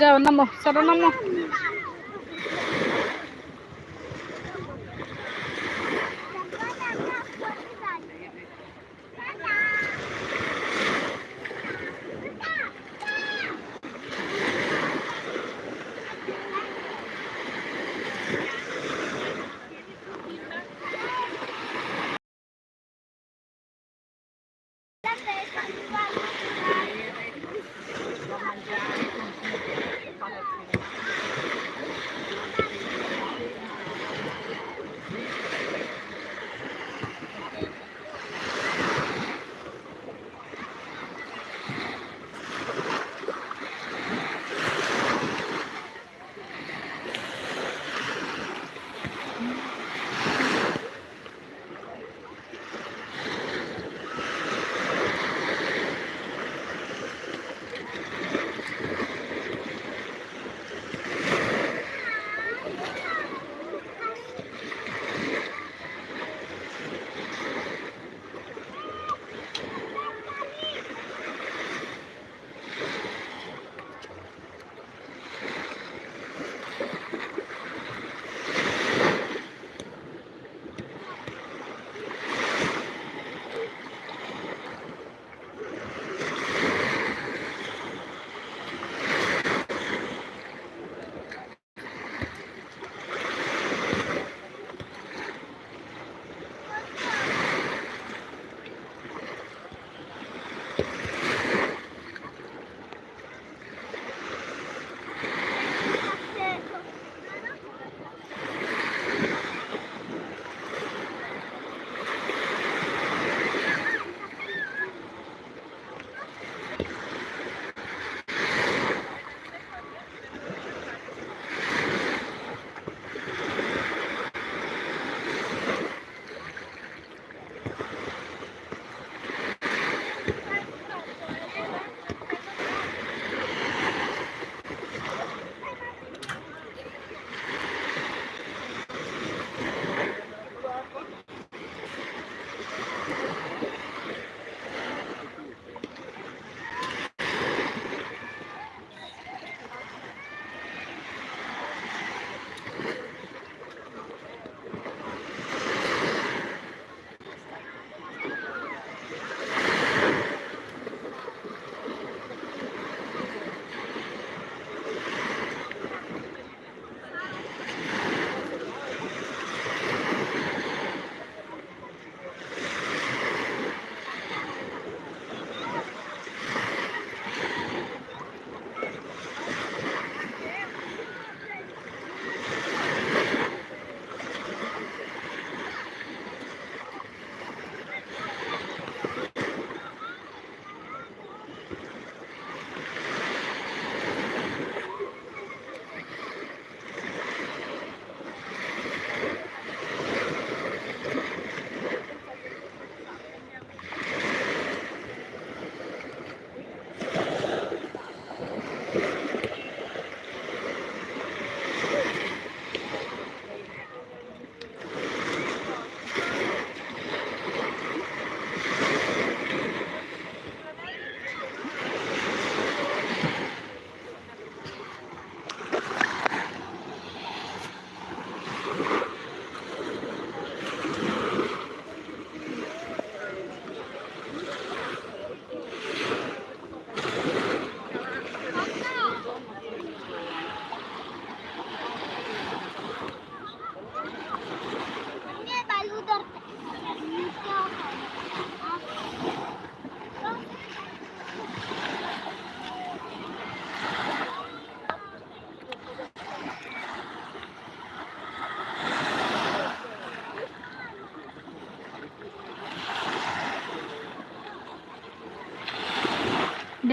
যাও নামো চলো নামো।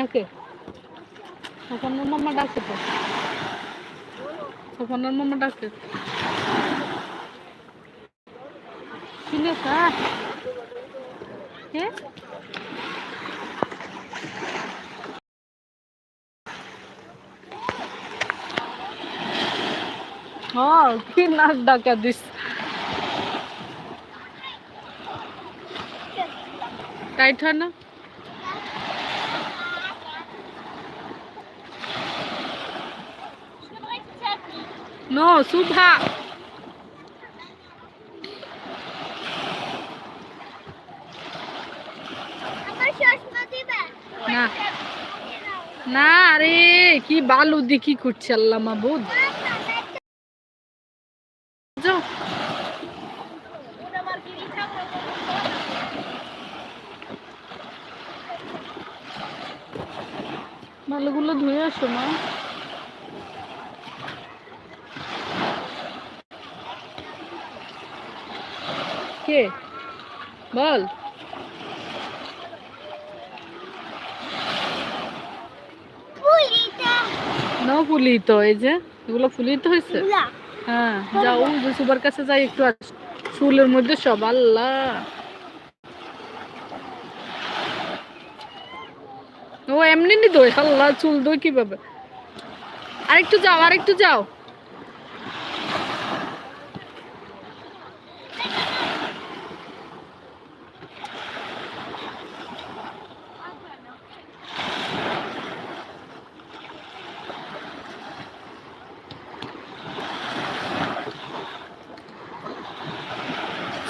ডাকে সপনের মামা ডাকে তো। সপনের মামা ডাকে শুনেছ কে? হ্যাঁ কি নাক ডাকা দিস। টাইট হয় না? নো শুভা না। না আরে কি বালু দি কি করছে আল্লাহ মাবুদ যাও বালুগুলো ধুয়ে আসো মা কে বল পুলিটা নাও ফুলিত এই যে এগুলো ফুলিত হয়েছে? হ্যাঁ যাও ওই যে সুবার কাছে যাই একটু চুলের মধ্যে সব আল্লাহ। ও এমনি নি দই আল্লাহ চুল দই কীভাবে? আরেকটু যাও আরেকটু যাও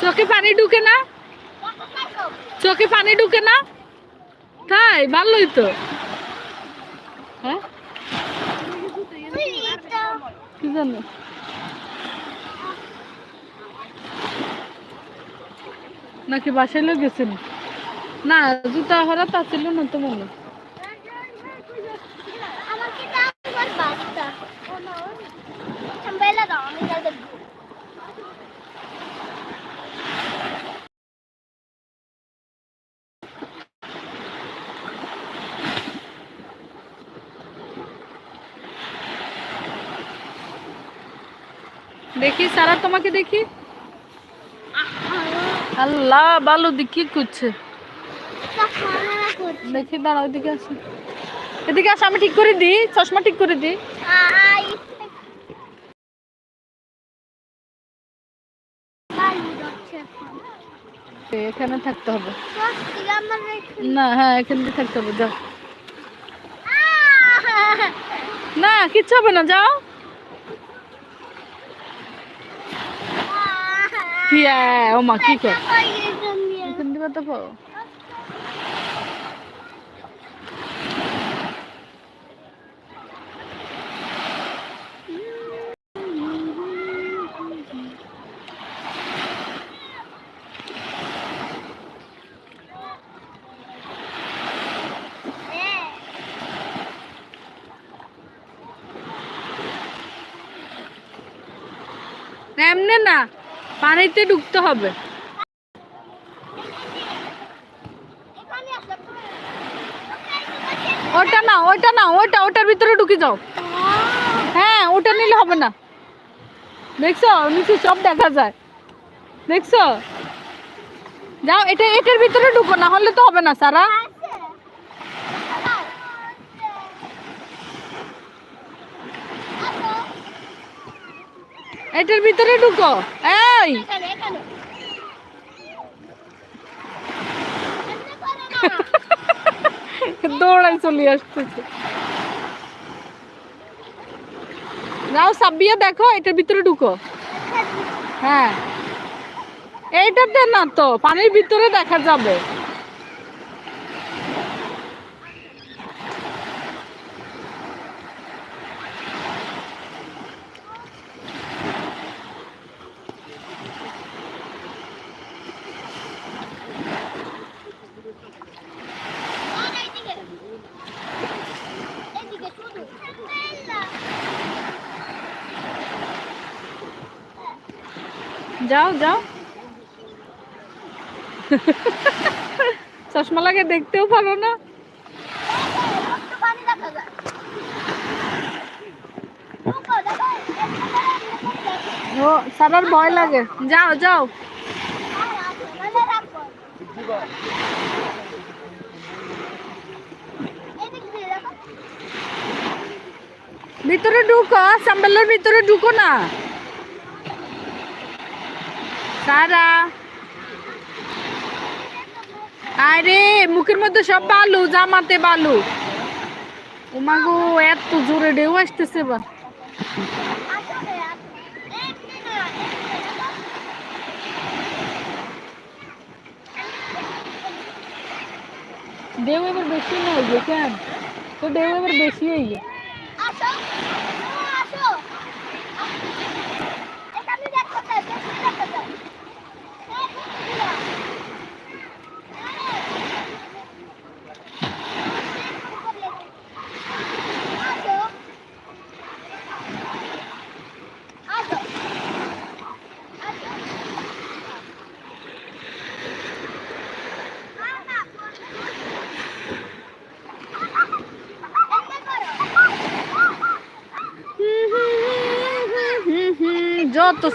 চোখে পানি ঢুকে না চোখে পানি ঢুকে না? তাই, ভালোই তো। হ্যাঁ? কি জানো? নাকি বাসায় লোক গেছেন? না, জুতা হরা তা ছিল না তো মনে বেলা দাও, আমি যা দেখব দেখি, সারা তোমাকে দেখি। আল্লাহ, বালু দি কি করছে দেখি, দাঁড়াও, এদিকে আসো। এদিকে আসো, আমি ঠিক করে দিই, চশমা ঠিক করে দিই। এখন থাকতে হবে। না হ্যাঁ এখানে থাকতে হবে, যাও। না, কিচ্ছু হবে না, যাও। কি ও মা কি কর? এখান দিবা তো পাও এমনি না। পানিতে ঢুকতে হবে। ওটা না ওটা না, ওটা, ওটার ভিতরে ঢুকে যাও। হ্যাঁ ওটা নিলে হবে না। দেখছ? নিচে সব দেখা যায়। দেখছ? যাও, এটা, এটার ভিতরে ঢুকো, না হলে তো হবে না, সারা। এটার ভিতরে ঢুকো। এই দৌড়াই চলে আসতেছে। যাও সাবিয়া দেখো, এটার ভিতরে ঢুকো। হ্যাঁ। এইটাতে না তো, পানির ভিতরে দেখা যাবে। যাও যাও। চশমা লাগে, দেখতেও পারো না। ও ভয় লাগে। যাও যাও। ভিতরে ঢুকো, সাম্বালের ভিতরে ঢুকো না। তারা আরে, মুখের মধ্যে সব বালু, জামাতে বালু। উমাগো এত জোরে ঢেউ আসতেছে বা ঢেউ এবার বেশি না হইবে কেন? তো ঢেউ এবার বেশি হইবে Yeah.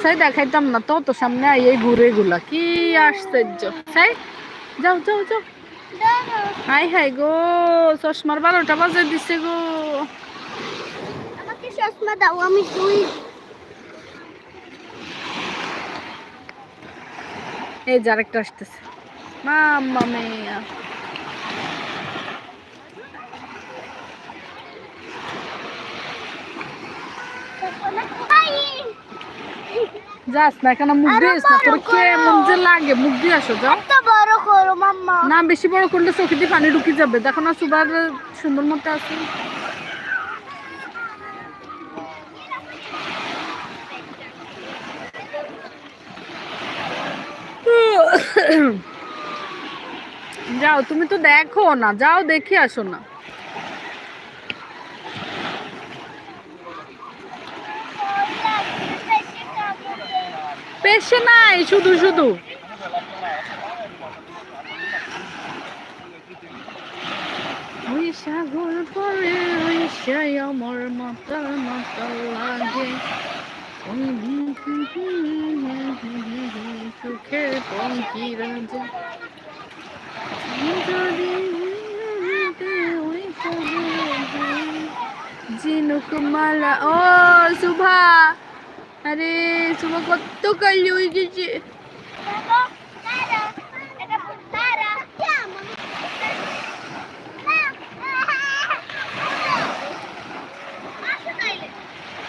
সাই দেখাইতাম না তত সামনে এই ঘুরে গুলা কি আশ্চর্য। সাই যাও যাও যাও। হাই হাই গো চশমার বারোটা বাজে দিছে গো। আমাকে চশমা দাও আমি দুই এই যে আরেকটা আসতেছে। মাম্মা মেয়া। যাস না কেন মুখ দিস না তোর। কেমন যে লাগে মুখ দিয়ে আসো যাও। বড় করো মাম্মা। না বেশি বড় করলে চোখে দিয়ে পানি ঢুকে যাবে। দেখো না সুবার সুন্দর মতো আছে। যাও তুমি তো দেখো না যাও দেখে আসো না। পেশে নাই, শুধু শুধু। ওই সাগর পরে, ওই আমার মাতাল মাতাল লাগে। যদি ওই সাগর জিনুক মালা ও সুভা আরে সুভা কত কালি হয়ে গেছে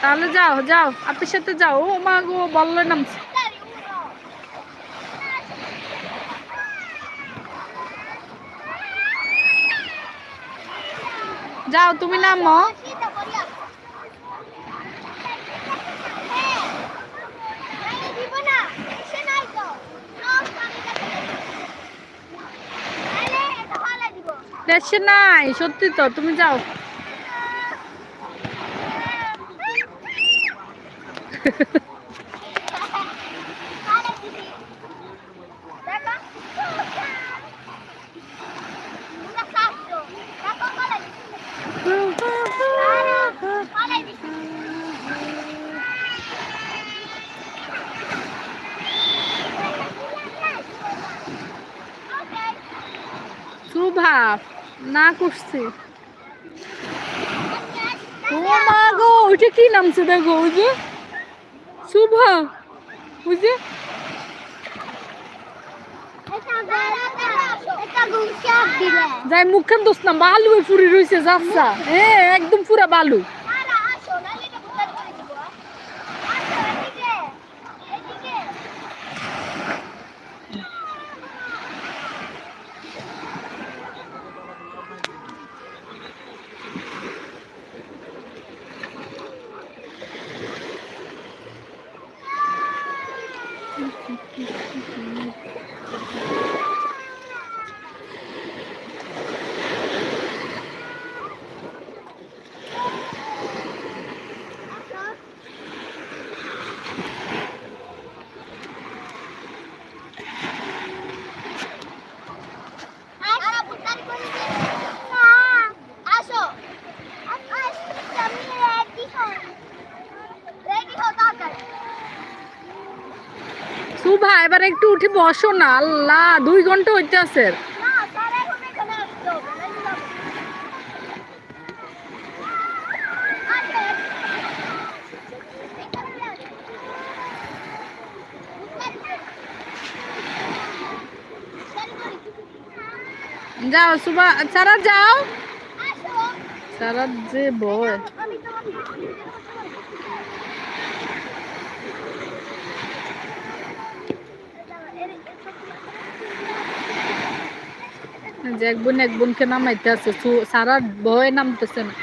তাহলে যাও যাও আপের সাথে যাও। ও মা গো, বললে নামছে। যাও, তুমি নামো। দেশে নাই সত্যি তো তুমি যাও। শুভা না করছি। ও মা গো ওইটা কি নামছে দেখো ওই যে শুভা ওই যে যাই মুখখান দোষ না বালু ফুরি রয়েছে যাচ্ছা হ্যাঁ একদম পুরা বালু। এবার একটু উঠে বসো না, আল্লাহ, দুই ঘণ্টা হইতে আছে। যাও শুভা সারা যাও। সারা যে বয় আমি তোমাকে যে এক বোন এক বোনকে নামাইতে আছে সারা ভয়ে নামতেছে না।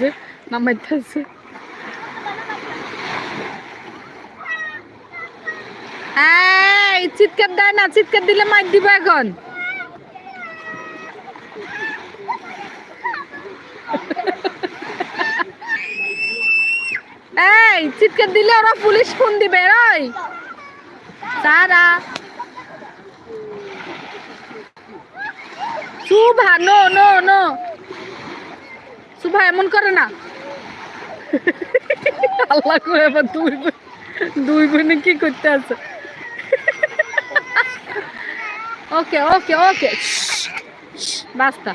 যে নামাইতে আছে। চিৎকার দেয় না, চিৎকার দিলে মার দিব এখন। চিৎকার দিলে ওরা পুলিশ ফোন দিবে ওই সারা শুভা নো নো নো। শুভা এমন করে না। আল্লাহ করে এবার দুই দুই কি করতে আছে? ওকে ওকে ওকে। বাস্তা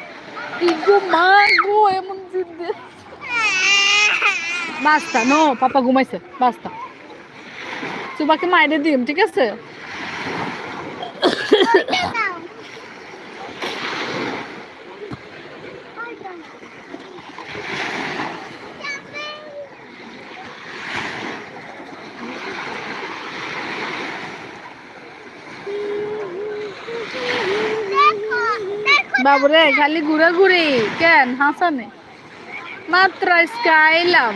ইগো, মা গো, এমন জিদ্দে বাস্তা নো পাপা ঘুমাইছে। বাস্তা সুবাকে মাইরে দিম, ঠিক আছে? বাবুরে, খালি ঘুরে ঘুরি কেন? হাসানে। মাত্র আজকে আইলাম।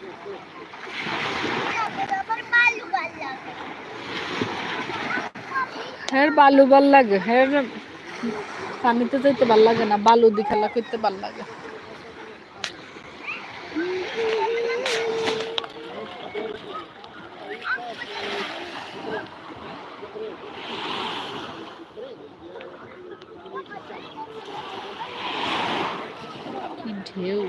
হের বালু ভালো লাগে, হের পানিতে যাইতে ভালো লাগে না, বালু দি খেলা করতে ভালো লাগে। ঢেউ।